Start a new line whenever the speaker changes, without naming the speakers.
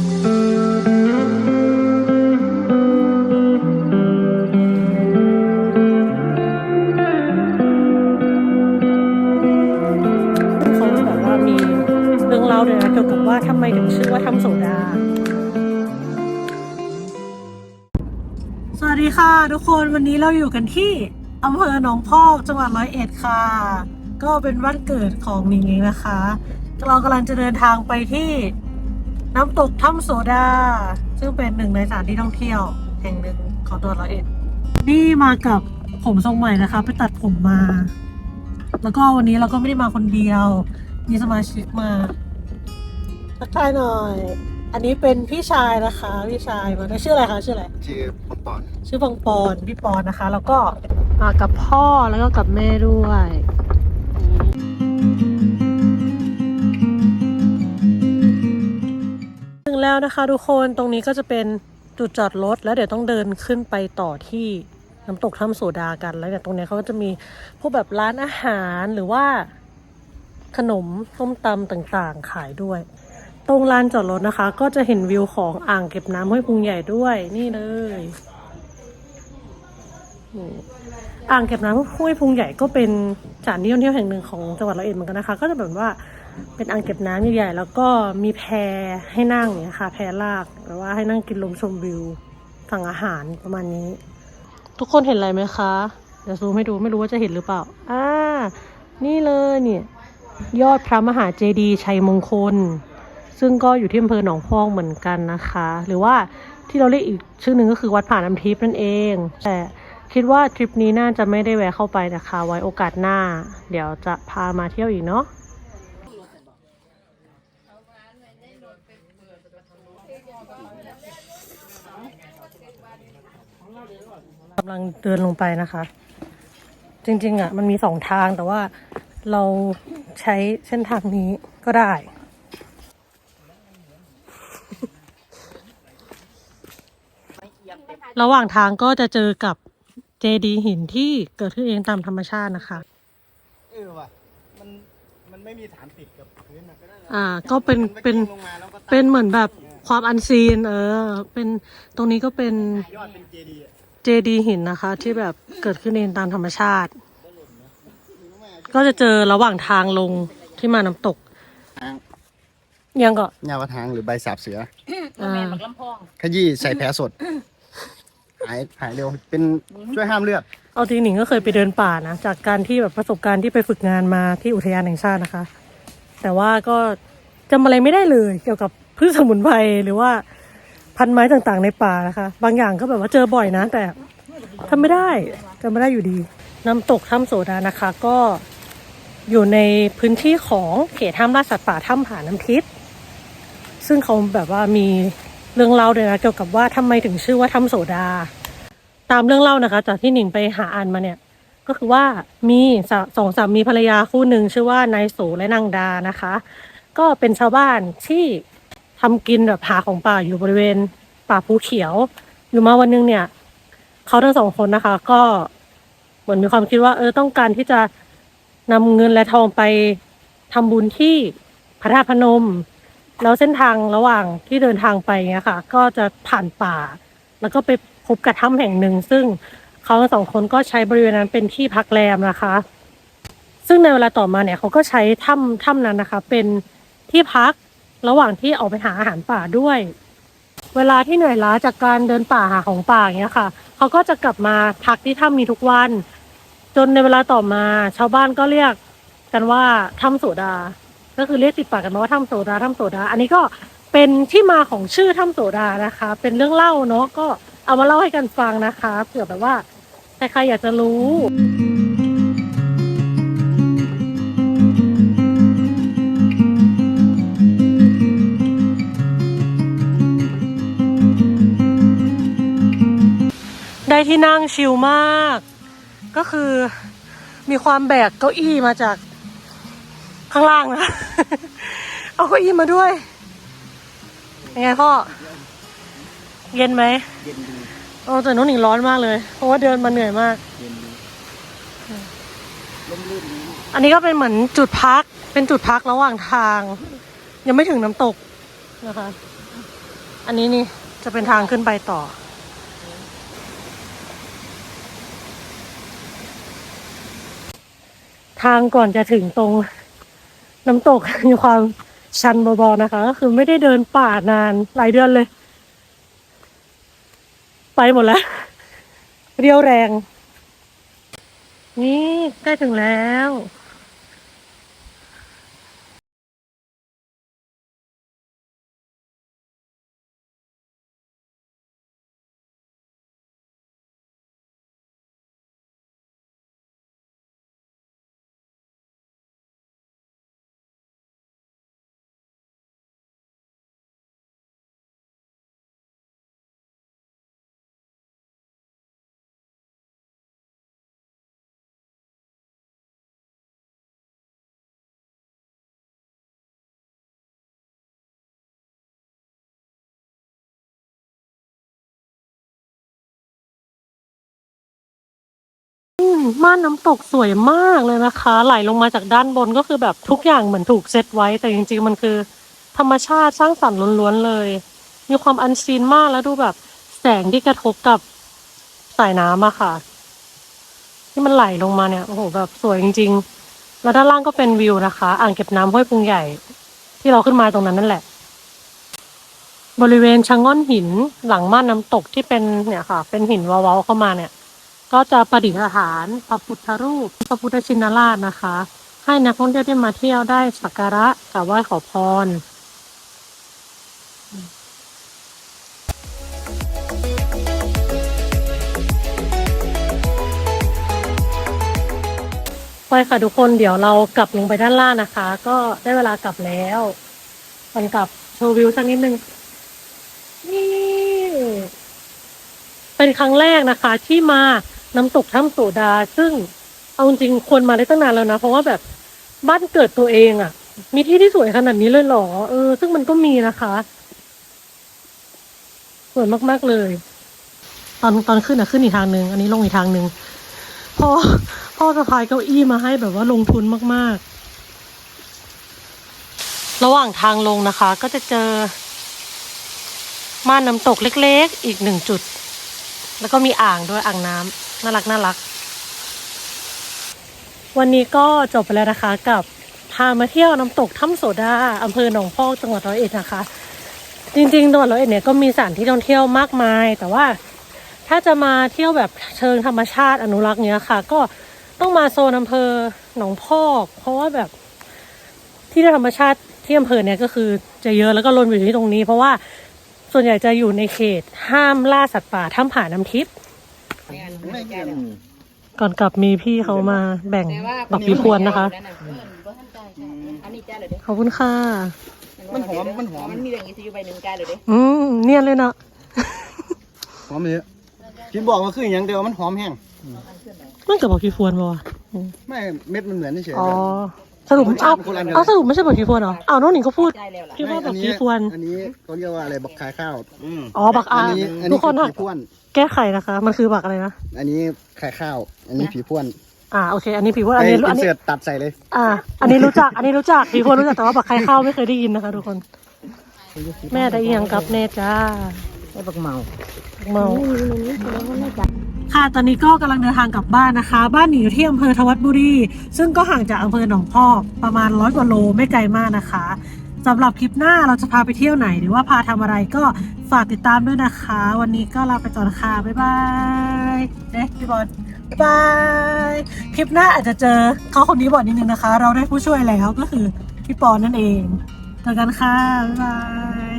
เขาแบบว่ามีเรื่องเล่าด้วยนะเกี่ยวกับว่าทำไมถึงชื่อว่าถ้ำโสดา สวัสดีค่ะทุกคนวันนี้เราอยู่กันที่อำเภอหนองพอกจังหวัดร้อยเอ็ดค่ะ ก็เป็นวันเกิดของมิงเองนะคะ เรากำลังจะเดินทางไปที่ น้ำตกถ้ำโสดา ซึ่งเป็นหนึ่งในสถานที่ท่องเที่ยว แห่งหนึ่งของตัวร้อยเอ็ด นี่มากับผมทรงใหม่นะคะ ไปตัดผมมา แล้วก็วันนี้เราก็ไม่ได้มาคนเดียว มีสมาชิกมาทักทายหน่อย อันนี้เป็นพี่ชายนะคะ พี่ชายมาด้วยชื่ออะไรคะชื่ออะไร
ชื่อปอนปอน
ชื่อปองปอนพี่ปอนนะคะ แล้วก็มากับพ่อแล้วก็กับแม่ด้วย แล้วนะคะทุกคนตรงนี้ก็จะเป็นจุดจอดรถแล้วเดี๋ยวต้องเดินขึ้นไปต่อที่น้ำตกถ้ำโสดากันแล้วเนี่ยตรงนี้เขาก็จะมีพวกแบบร้านอาหารหรือว่าขนมส้มตำต่างๆขายด้วย ตรงลานจอดรถนะคะ ก็จะเห็นวิวของอ่างเก็บน้ำห้วยพุงใหญ่ด้วยนี่เลยอ่างเก็บน้ำห้วยพุงใหญ่ก็เป็นสถานที่ท่องเที่ยวแห่งหนึ่งของจังหวัดร้อยเอ็ดเหมือนกันนะคะ ก็จะแบบว่า เป็นอ่างเก็บน้ำใหญ่ๆแล้วก็มีแพให้นั่งเนี่ยค่ะ แพลากหรือว่าให้นั่งกินลมชมวิวสั่งอาหารประมาณนี้ ทุกคนเห็นอะไรไหมคะเดี๋ยวซูมให้ดูไม่รู้ว่าจะเห็นหรือเปล่าอ่านี่เลยเนี่ยยอดพระมหาเจดีย์ชัยมงคล ซึ่งก็อยู่ที่อำเภอหนองพอกเหมือนกันนะคะ หรือว่าที่เราเรียกอีกชื่อหนึ่งก็คือวัดผ่าน้ำทิพย์นั่นเอง แต่คิดว่าทริปนี้น่าจะไม่ได้แวะเข้าไปนะคะ ไว้โอกาสหน้า เดี๋ยวจะพามาเที่ยวอีกเนาะ กำลังเดินลงไปนะคะ จริงๆอะมันมีสองทางแต่ว่าเราใช้เส้นทางนี้ก็ได้ ระหว่างทางก็จะเจอกับเจดีย์หินที่เกิดขึ้นเองตามธรรมชาตินะคะ
เออว่ะ มัน มันไม่มีฐานติดกับพื้นนะ
อ่า ก็เป็น เป็น
ลงมาแล้วก็ตั้ง
เป็นเหมือนแบบ ความอันซีน เออ เป็นตรงนี้ก็เป็น
ยอดเป็นเจดีย์อะ
เจดีย์หินนะคะ ที่แบบเกิดขึ้นเองตามธรรมชาติ ก็จะเจอระหว่างทางลงที่มาน้ำตก
ทาง
ยังก็
ยาวทางหรือใบสาบเสือ
อ่า
ขยี้ใส่แผลสด หายหายเร็ว เป็นช่วยห้ามเลือด
เอาจริงหนิงก็เคยไปเดินป่านะ จากการที่แบบประสบการณ์ที่ไปฝึกงานมาที่อุทยานแห่งชาตินะคะ แต่ว่าก็จำอะไรไม่ได้เลยเกี่ยวกับ พืชสมุนไพรหรือว่าพันไม้ต่างๆในป่านะคะ บางอย่างก็แบบว่าเจอบ่อยนะ แต่ทำไม่ได้จำไม่ได้อยู่ดี น้ำตกถ้ำโสดานะคะ ก็อยู่ในพื้นที่ของเขตห้ามล่าสัตว์ป่าถ้ำผาน้ำทิพย์ซึ่งเขาแบบว่ามีเรื่องเล่าด้วยนะเกี่ยวกับว่าทำไมถึงชื่อว่าถ้ำโสดา ตามเรื่องเล่านะคะ จากที่หนิงไปหาอ่านมาเนี่ย ก็คือว่ามีสาสองสามีภรรยาคู่หนึ่งชื่อว่านายโสและนางดานะคะ ก็เป็นชาวบ้านที่ ทำกินแบบหาของป่าอยู่บริเวณป่าภูเขียว อยู่มาวันหนึงเนี่ยเขาทั้งสองคนนะคะ ก็เหมือนมีความคิดว่า เออต้องการที่จะนำเงินและทองไปทำบุญที่พระธาตุพนม แล้วเส้นทางระหว่างที่เดินทางไปเนี่ยค่ะ ก็จะผ่านป่า แล้วก็ไปพบกับถ้ำแห่งหนึ่ง ซึ่งเขาทั้งสองคนก็ใช้บริเวณนั้นเป็นที่พักแรมนะคะ ซึ่งในเวลาต่อมาเนี่ยเขาก็ใช้ถ้ำถ้ำนั้นนะคะ เป็นที่พัก ระหว่างที่ออกไปหาอาหารป่าด้วย เวลาที่เหนื่อยล้าจากการเดินป่าหาของป่าอย่างเงี้ยค่ะ เขาก็จะกลับมาพักที่ถ้ำนี้ทุกวัน จนในเวลาต่อมา ชาวบ้านก็เรียกกันว่าถ้ำโสดา ก็คือเรียกติดปากกันมาว่าถ้ำโสดาถ้ำโสดา อันนี้ก็เป็นที่มาของชื่อถ้ำโสดานะคะ เป็นเรื่องเล่าเนาะก็เอามาเล่าให้กันฟังนะคะเผื่อแบบว่าใครๆอยากจะรู้ ที่นั่งชิลมาก ก็คือมีความแบกเก้าอี้มาจากข้างล่างนะ เอาเก้าอี้มาด้วยยังไงพ่อ เย็นไหม
เย็นดี
โอ้แต่น้องหนิงร้อนมากเลย เพราะว่าเดินมาเหนื่อยมาก
เย็นดีร่มรื่นดี
อันนี้ก็เป็นเหมือนจุดพัก เป็นจุดพักระหว่างทาง ยังไม่ถึงน้ำตกนะคะ อันนี้นี่จะเป็นทางขึ้นไปต่อ ทางก่อนจะถึงตรงน้ำตกมีความชันเบาๆนะคะ ก็คือไม่ได้เดินป่านานหลายเดือนเลย ไปหมดแล้ว เรียวแรง นี่ใกล้ถึงแล้ว ม่านน้ำตกสวยมากเลยนะคะ ไหลลงมาจากด้านบนก็คือแบบทุกอย่างเหมือนถูกเซตไว้ แต่จริงๆมันคือ ธรรมชาติสร้างสรรค์ล้วนๆเลย มีความอันซีนมากแล้วดูแบบ แสงที่กระทบกับสายน้ำอะค่ะ ที่มันไหลลงมาเนี่ยโอ้โหแบบสวยจริง ๆ แล้วด้านล่างก็เป็นวิวนะคะ อ่างเก็บน้ำห้วยพุงใหญ่ ที่เราขึ้นมาตรงนั้นนั่นแหละ บริเวณชะง่อนหินหลังม่านน้ำตกที่เป็นเนี่ยค่ะ เป็นหินว้าๆเข้ามาเนี่ย ก็จะประดิษฐานพระพุทธรูปพระพุทธชินราชนะคะ ให้นักท่องเที่ยวที่มาเที่ยวได้สักการะกราบไหว้ขอพรไปค่ะทุกคนเดี๋ยวเรากลับลงไปด้านล่างนะคะ ก็ได้เวลากลับแล้วมันกลับโชว์วิวสักนิดนึงนี่เป็นครั้งแรกนะคะที่มา น้ำตกถ้ำโสดา ซึ่งเอาจริงควรมาได้ตั้งนานแล้วนะ เพราะว่าแบบบ้านเกิดตัวเองอะ่ะ มีที่ที่สวยขนาดนี้เลยหรอ เออ ซึ่งมันก็มีนะคะสวยมากๆเลย ตอนตอนขึ้นอะขึ้นอีกทางหนึ่งอันนี้ลงอีกทางหนึ่งพ่อพ่อสะพายเก้าอี้มาให้แบบว่าลงทุนมากๆ ระหว่างทางลงนะคะ ก็จะเจอ ม่านน้ำตกเล็กๆ อีกหนึ่งจุด แล้วก็มีอ่างด้วยอ่างน้ำ น่ารักน่ารัก วันนี้ก็จบไปแล้วนะคะกับพามาเที่ยวน้ำตกถ้ำโสดาอำเภอหนองพอกจังหวัดร้อยเอ็ดนะคะ จริงๆจังหวัดร้อยเอ็ดเนี่ยก็มีสถานที่ท่องเที่ยวมากมาย แต่ว่าถ้าจะมาเที่ยวแบบเชิงธรรมชาติอนุรักษ์เนี้ยค่ะ ก็ต้องมาโซนอำเภอหนองพอก เพราะว่าแบบที่ธรรมชาติที่อำเภอเนี่ยก็คือจะเยอะแล้วก็รวมอยู่ที่ตรงนี้ เพราะว่าส่วนใหญ่จะอยู่ในเขตห้ามล่าสัตว์ป่าถ้ำผาน้ำทิพย์ ก่อนกลับมีพี่เขามาแบ่งบักปีพวนนะคะ
อันนี้จ้าเลยเด้
ขอบคุณค่ะ
มันหอม มันหอม
มันมีแบ่งอีซีอยู่ใบหนึ่งจ้าเลยเด้
อืมเนียนเลยเนาะ
หอมเลยกินบอกว่าคืออย่างเดียวมันหอมแห้ง
มันกับบักปีพวนปะวะอืม
ไม่ เม็ดมันเหมือนเฉยๆ
อ๋อ
แต่
สรุป
รสชา
เอา
ติคนละอันเลย
เอาสรุปไม่ใช่บักปีพวนเหรออ้าวน้องหนิงก็พูด
ได้แล้วล่ะ
คิดว่าบัก
ไม่
ปีพวน
อันนี้เขาเรียกว่าอะไรบักขายข้าว
อ๋อ บักอา
อันนี้อัน
ทุ
นี้
กคน
คือ
ค่ะ
ผีพ่วน
แก้ไขนะคะ มันคือบักอะไรนะ
อันนี้ขายข้าว อันนี้ผีพ่วน
อ่าโอเค อันนี้ผีพวนอัน
ไอ้
นี้
อิ
อัน
น
นี้
เสิร์ตตัดใส่เลย
อ่า อันนี้รู้จัก อันนี้รู้จักผีพวนรู้จักแต่ว่าบักใครเข้าไม่เคยได้ยินนะคะทุกคน แม่ได้อิหยังกับเนจ้า
ไอ้บักเมา
เมาค่ะ ตอนนี้ก็กำลังเดินทางกลับบ้านนะคะ บ้านหนีอยู่ที่อำเภอทวัดบุรี ซึ่งก็ห่างจากอำเภอหนองพอกประมาณร้อยกว่าโลไม่ไกลมากนะคะ สำหรับคลิปหน้าเราจะพาไปเที่ยวไหน หรือว่าพาทำอะไรก็ฝากติดตามด้วยนะคะ วันนี้ก็ลาไปก่อนค่ะ บ๊ายบายเด็กพี่บอลบ๊ายบาย คลิปหน้าอาจจะเจอเขาคนนี้บ่อยนิดนึงนะคะ เราได้ผู้ช่วยแล้วก็คือพี่ปอนนั่นเองเจอกันค่ะ บ๊ายบาย